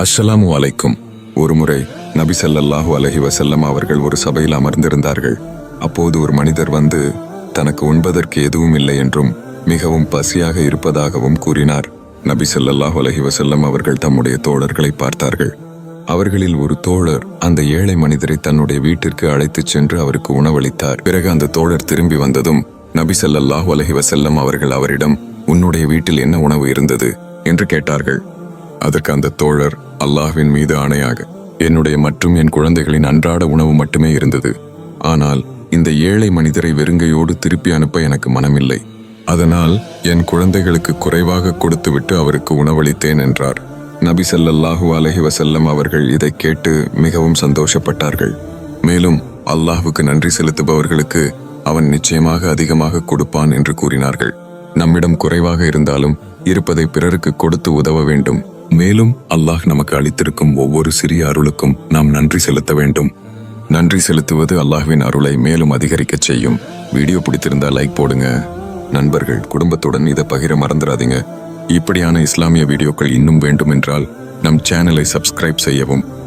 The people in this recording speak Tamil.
அஸ்ஸலாமு அலைக்கும். ஒருமுறை நபி ஸல்லல்லாஹு அலஹி வசல்லம் அவர்கள் ஒரு சபையில் அமர்ந்திருந்தார்கள். அப்போது ஒரு மனிதர் வந்து தனக்கு உண்பதற்கு எதுவும் இல்லை என்றும் மிகவும் பசியாக இருப்பதாகவும் கூறினார். நபி ஸல்லல்லாஹு அலஹி வசல்லம் அவர்கள் தம்முடைய தோழர்களை பார்த்தார்கள். அவர்களில் ஒரு தோழர் அந்த ஏழை மனிதரை தன்னுடைய வீட்டிற்கு அழைத்துச் சென்று அவருக்கு உணவளித்தார். பிறகு அந்த தோழர் திரும்பி வந்ததும் நபி ஸல்லல்லாஹு அலஹி வசல்லம் அவர்கள் அவரிடம் உன்னுடைய வீட்டில் என்ன உணவு இருந்தது? என்று கேட்டார்கள். அதற்கு அந்த தோழர் அல்லாஹ்வின் மீது ஆணையாக என்னுடைய மற்றும் என் குழந்தைகளின் அன்றாட உணவு மட்டுமே இருந்தது. ஆனால் இந்த ஏழை மனிதரை வெறுங்கையோடு திருப்பி அனுப்ப எனக்கு மனமில்லை. அதனால் என் குழந்தைகளுக்கு குறைவாக கொடுத்துவிட்டு அவருக்கு உணவளித்தேன் என்றார். நபி ஸல்லல்லாஹு அலஹி வசல்லம் அவர்கள் இதை கேட்டு மிகவும் சந்தோஷப்பட்டார்கள். மேலும் அல்லாஹுக்கு நன்றி செலுத்துபவர்களுக்கு அவன் நிச்சயமாக அதிகமாக கொடுப்பான் என்று கூறினார்கள். நம்மிடம் குறைவாக இருந்தாலும் இருப்பதை பிறருக்கு கொடுத்து உதவ வேண்டும். மேலும் அல்லாஹ் நமக்கு அளித்திருக்கும் ஒவ்வொரு சிறிய அருளுக்கும் நாம் நன்றி செலுத்த வேண்டும். நன்றி செலுத்துவது அல்லாஹ்வின் அருளை மேலும் அதிகரிக்கச் செய்யும். வீடியோ பிடித்திருந்தா லைக் போடுங்க. நண்பர்கள் குடும்பத்துடன் இதை பகிர மறந்துடாதீங்க இப்படியான இஸ்லாமிய வீடியோக்கள் இன்னும் வேண்டுமென்றால் நம் சேனலை சப்ஸ்கிரைப் செய்யவும்.